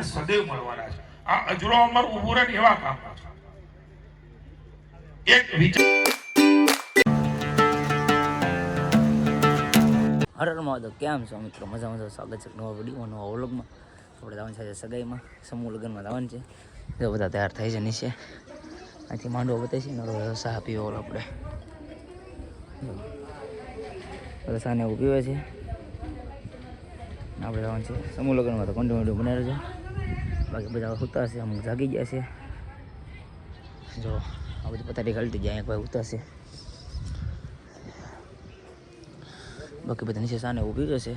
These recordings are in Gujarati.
માર્ગને સદૈવ મળવાના છે. આ અજરો અમર ઉભું રહે એવા કામ એક વિચાર હરર મહાદેવ, કેમ છો મિત્રો? મજા મજા સ્વાગત છે નવા વીડિયો નવા વ્લોગમાં આપણે જવાનું છે સગાઈમાં. સમૂહ લગ્નમાં જવાનું છે. જો બધા તૈયાર થઈ છે નીચે. અહીંથી માંડવો બતાવી છે નરો ચા પીવો ઓલો આપણે. રસાને એવું પીવે છે. આપણે જવાનું છે. સમૂહ લગ્નમાં તો કન્ટિન્યુ બનાવી છે? બાકી બધા સૂતા છે અમુક જાગી ગયા છે. જો આ બધી પતારી ખાલી જાય એક ભાઈ ઉતારશે બાકી બધા નીચે સાને ઊભી રહેશે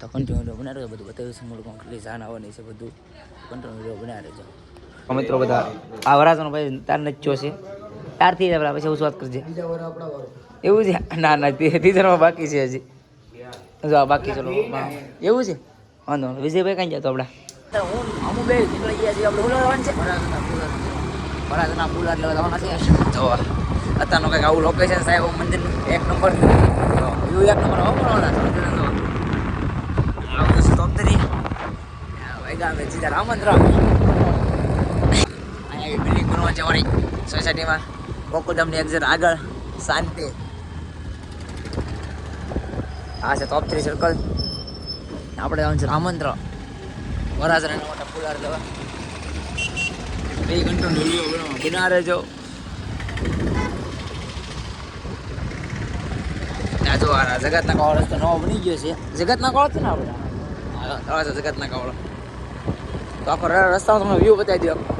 તો કન્ટિન્યુ બનાવી રહેજો બધું બતાવ્યું છે મૂળ કેટલી સાન આવવાની છે બધું. કન્ટિન્યુ બનાવી રહેજો મિત્રો બધા આ વરાસનો ભાઈ તાર નચ્યો છે? તારથી આપણે પછી એવું વાત કરજે એવું છે? ના ના ટીચરમાં બાકી છે હજી. જો બાકી ચલો એવું છે? વાંધો વિજયભાઈ કઈ જતો આપણે. હું અમુક બે નીકળી ગયા છીએ આપણે બોલાવવાનું છે. વરાસના પુલા એટલે જવાના છે અત્યારનું કંઈક આવું લોકેશન સાહેબ મંદિર એક નંબર વ્યૂ એક નંબર વાપરવાના આવું છે તોમતરી વૈગા અમે સીધા અહીંયા બિલ્ડિંગ બનવા છે અમારી સોસાયટીમાં ગોકુલધામની એક્ઝેટ આગળ શાંતિ. આ છે ટોપ થ્રી સર્કલ આપણે જવાનું છે આમંત્રણ વરાસરાના મોટા પુલાર લેવા. બે ઘંટો બનાવવા બના રહેજો ત્યાં જો આ જગતના કાવળ રસ્તો નવો બની ગયો છે. જગતના કાવળ છે ને આપણે જગતના કાવળ તો આખો રસ્તાનો તમને વ્યૂ બતાવી દો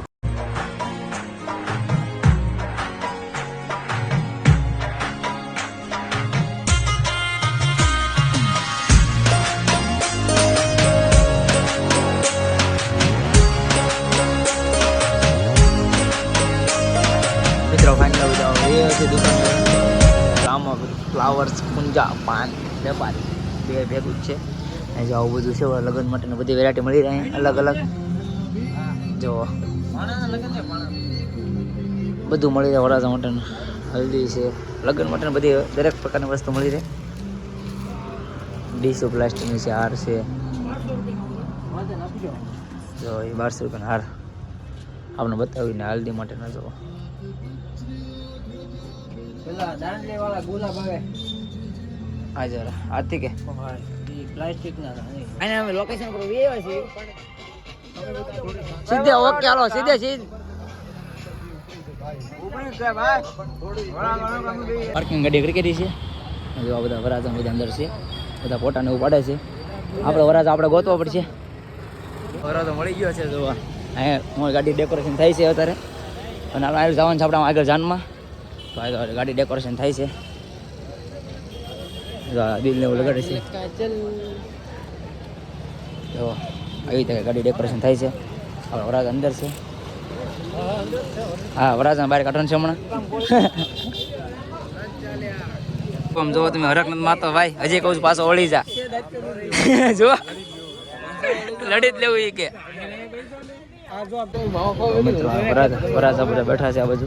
ફ્લાવર્સ પૂંજા પાન વેપારી. બે ભેગું જ છે. અહીં જો આવું બધું છે, લગ્ન માટેની બધી વેરાયટી મળી રહે. અલગ અલગ. જો. બધું મળી રહે વરાજા માટેનું. હલ્દી છે. લગ્ન માટેની બધી દરેક પ્રકારની વસ્તુ મળી રહે. ડીસો પ્લાસ્ટિકની છે, હાર છે. જો, એ બારસો રૂપિયાનો હાર. આપણે બતાવીને હલ્દી માટેના જો. હા જરા આથી કે અને અમે લોકેશન પર વી આવ્યા છીએ. સીધે ઓકે હાલો સીધે સીધે. પાર્કિંગ ગાડી ક્રિકેટી છે. જો આ બધા વરાજા બધા અંદર છે. બધા ફોટાને એવું પાડે છે. આપણે વરાજા આપણે ગોતવા પડશે. વરાજો મળી ગયો છે જોવા. અહીંયા ગાડી ડેકોરેશન થાય છે અત્યારે. અને આપણે આગળ જવાનું છે આપણે આગળ જાનમાં. તો ગાડી ડેકોરેશન થાય છે. જો આ દિલ એવું લગાડે છે તો આવી રીતે ગાડી ડેકોરેશન થાય છે આપણે વરાજ અંદર છે હા વરાજ બહાર કાઢવાનું છે હમણાં આમ જોવો તમે હરકનંદ માતો ભાઈ હજી કહું છું પાછો ઓળી જા જો લડી જ લેવું એ કે વરાજા વરાજા બધા બેઠા છે આ બાજુ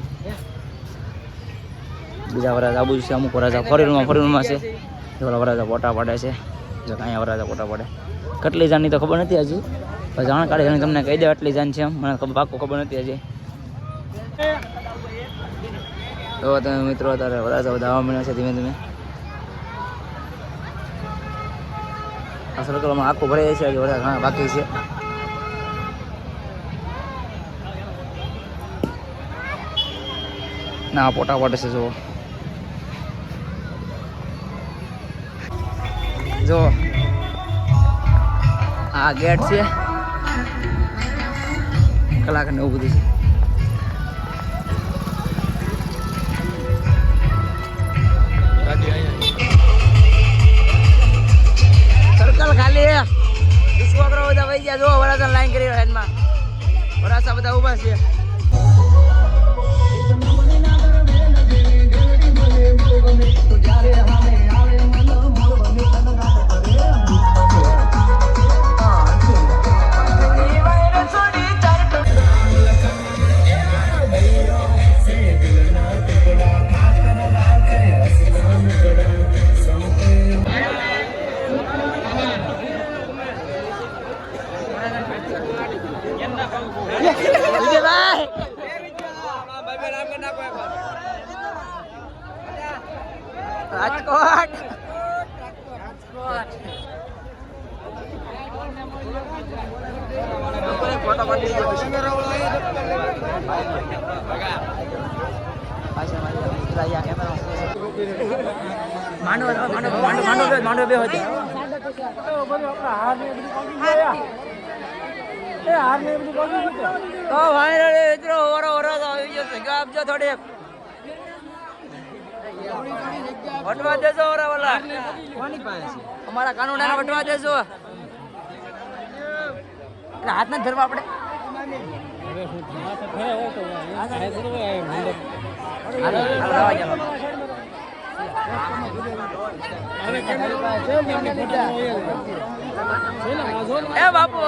બીજા વરાજ આ બાજુ છે અમુક વરાજા ફોરેનમાં ફોરેનમાં છે ઓલા વરાજા ફોટા પાડે છે. જો અહીંયા વરાજા ફોટા પાડે. કેટલી જાણની તો ખબર નથી હજી. જાણ કાઢી જાણી તમને કહી દે આટલી જાણ છે મને પાક્કું ખબર નથી હજી. તો તમે મિત્રો અત્યારે વરાજા બધા આવવા મળ્યા છે ધીમે ધીમે. આ સર્કલમાં આખું ભરાય છે હજી વરાજા ઘણા બાકી છે. ના પોટા પાડે છે, જુઓ. જો, આ ગેટ છે. કલાક ને એવું બધું છે. સર્કલ ખાલી છોકરા બધા વહી ગયા. જો વરાસા લાઈન કરી લાઈનમાં વરાસા બધા ઊભા છે. રાજકોટ. માંડવ માંડવ માંડવ બે હતી તો વાયરલ મિત્રો વરો વરો આવી જશે આપજો થોડી વટવા દેજો ઓરા વાલા. અમારા કાનૂના વટવા દેજો. એટલે હાથ ના ધરવા આપણે એ હાલો,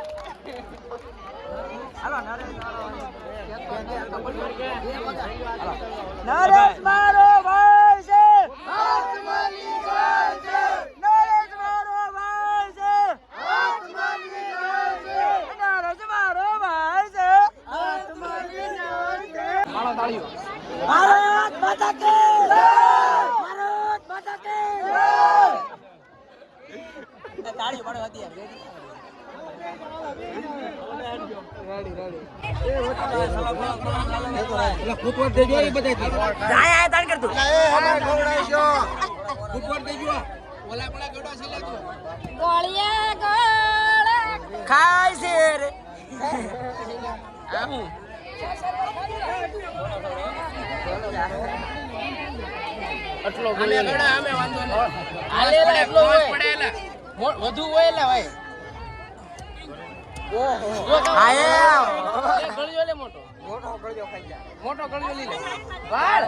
નરેશ મારો ભાઈ છે. નરેશ મારો ભાઈ છે. નરેશ મારો ભાઈ છે. ભારત માતા કે. ભારત માતા કે. તાળી પડો હતી ખાય છે રે આમ વધુ હોય એટલે ભાઈ મોટો મોટો ગળ્યો લઈ લે. વાળ.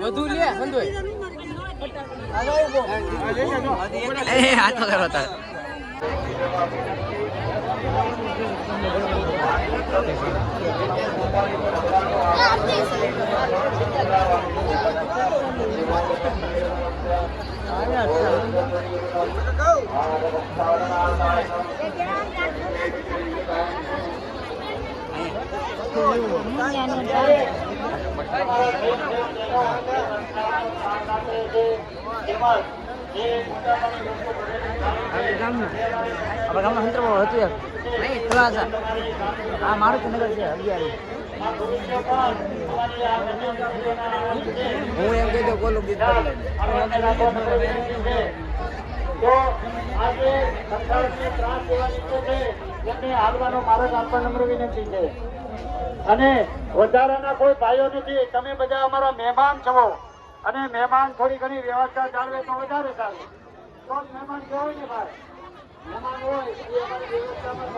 લે બંધોય એ હાથ પકડો તાર. આપણા ગામમાં સંતર હતું છે. અગિયારી હું એમ કહી કોલું ગીત તો અને વધારાના કોઈ ભાઈઓ નથી. તમે બધા અમારા મહેમાન છો અને મહેમાન થોડી ઘણી વ્યવસ્થા જાળવે તો વધારે સારું. તો મહેમાન કહેવાય ને ભાઈ મહેમાન હોય, એ અમારી વ્યવસ્થામાં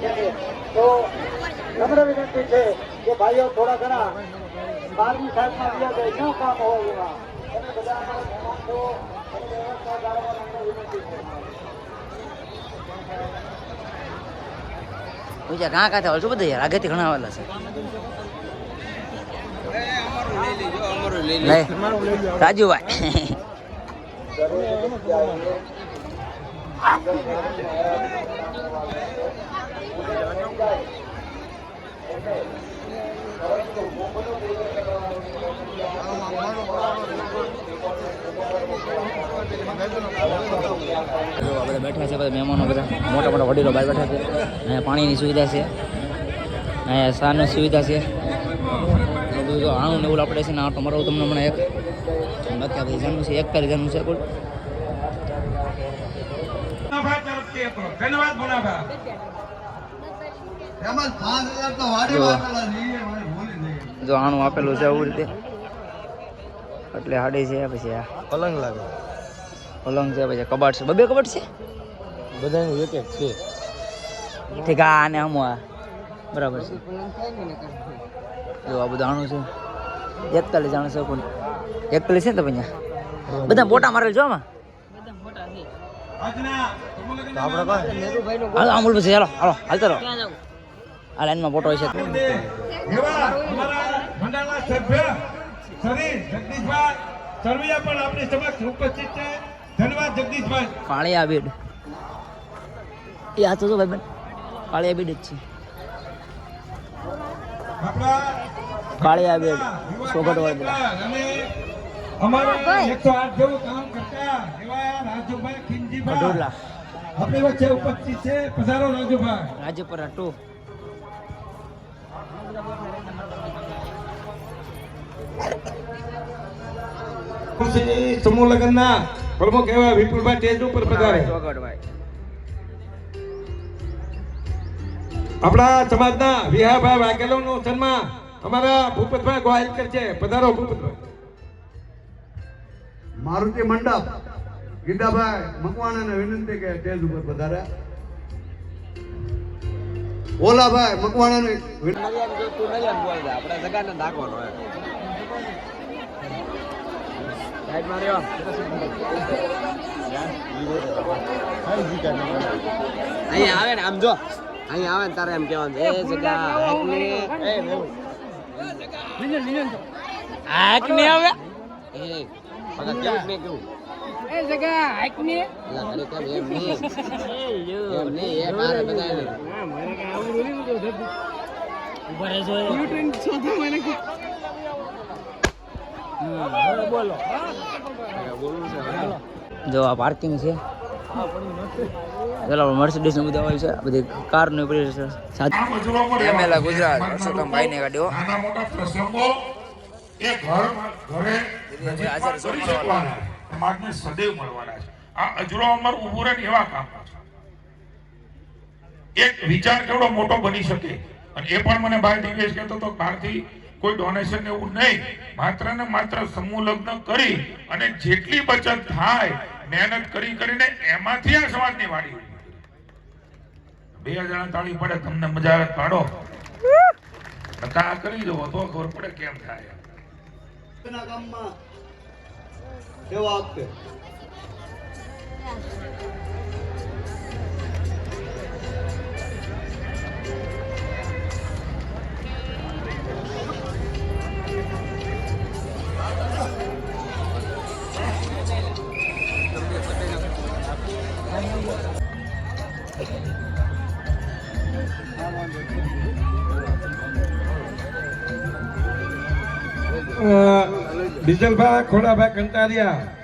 છે. તો નમ્ર વિનંતી છે કે ભાઈઓ થોડા ઘણા બારમી સાહેબમાં બીજા જાય ન કામ હોય એવા. તમે બધા અમારા મહેમાન છો અને વ્યવસ્થા જાળવવા નમ્ર વિનંતી છે. બીજા ઘણા કાંઠા હોય શું બધા યાર આગળથી ઘણા આવેલા છે રાજુભાઈ. બેઠા છે બધા મહેમાનો બધા. મોટા મોટા વડીલો બહાર બેઠા છે. અહીંયા પાણીની સુવિધા છે. અહીંયા સારની સુવિધા છે. બધું જો આણું ને એવું આપણે છે ને આટો મારવું તમને હમણાં એક. બાકી આ બધી જાણવું છે. એક તારી જાણવું છે કુલ. ધન્યવાદ જો. આણું આપેલું છે આવું રીતે. એટલે હાડી છે પછી આ. પલંગ લાગે. પલંગ છે પછી કબાટ છે. બબે કબાટ છે? બધાનું એક એક છે. ઠીક આ આને હમ આ. બરાબર છે. જો આ બધું આણું છે. એકતાલીસ આણું છે કોણ એકતાલીસ છે ને તો અહીંયા બધા મોટા મારેલ જો આમાં? આપણે અમૂલ પછી ચાલો હાલો હાલતા રહો. આ લાઈનમાં ફોટો છે. એવા અમારા મંડળના સભ્ય શ્રી જગદીશભાઈ સરવૈયા પણ આપણી સમક્ષ ઉપસ્થિત છે. ધન્યવાદ જગદીશભાઈ. કાળિયા બેડ. એ આ તો ભાઈ બેન કાળિયા બેડ જ છે. કાળિયા બેડ સોગટ વાળા અમારા એકસો આઠ જેવું કામ કરતા એવા રાજુભાઈ ખીમજીભાઈ કડોલા આપણી વચ્ચે ઉપસ્થિત છે. પધારો રાજુભાઈ. રાજપરા ટુ. સમૂહ લગ્નના પ્રમુખ એવા વિપુલભાઈ સ્ટેજ ઉપર પધારે. આપણા સમાજના વિહાભાઈ વાઘેલોનું સન્માન અમારા ભૂપતભાઈ ગોહિલ કરશે. પધારો ભૂપતભાઈ. મારુતિ મંડપ ગીતાભાઈ મકવાણાને વિનંતી કે સ્ટેજ ઉપર પધાર્યા. ઓલાભાઈ મકવાણાને આપણે જગાને નાખવાનો સાઈડ માર્યો અહીંયા આવે ને આમ જો અહીં આવે ને તારે એમ કહેવાનું એ જગા હાક ને આવે એ પગા કેવું ને કેવું એ જગા હાઈક ને એલા ઘડી કેમ એમ નહીં એમ નહીં એ મારે બધાને ઊભા રહેજો બોલવું જો આ પાર્કિંગ છે ચાલો મર્સિડીઝનું બધું છે બધી કારનું એમએલએ છે. ગુજરાત, નાના પરસોત્તમભાઈ ને ગાડીઓ. નાના મોટા પ્રસંગો એ ઘર ઘરે નજીકમાં કરી શકવાના. સમાજને સદૈવ મળવાના છે આ અજરો અમર ઉભું રહે ને એવા કામ એક વિચાર કેવડો મોટો બની શકે અને એ પણ મને ભાઈ દિવેશ કહેતો તો બહારથી કોઈ ડોનેશન એવું નહીં. માત્ર ને માત્ર સમૂહ લગ્ન કરી અને જેટલી બચત થાય, મહેનત કરી કરીને એમાંથી આ સમાજની વાડી બે જણા તાળી પડે, તમને મજા આવે કાઢો આ કરી દો તો ખબર પડે કેમ થાય. ના કામમાં સેવા આપશે ડીઝલભાઈ ખોડાભાઈ કંટારિયા.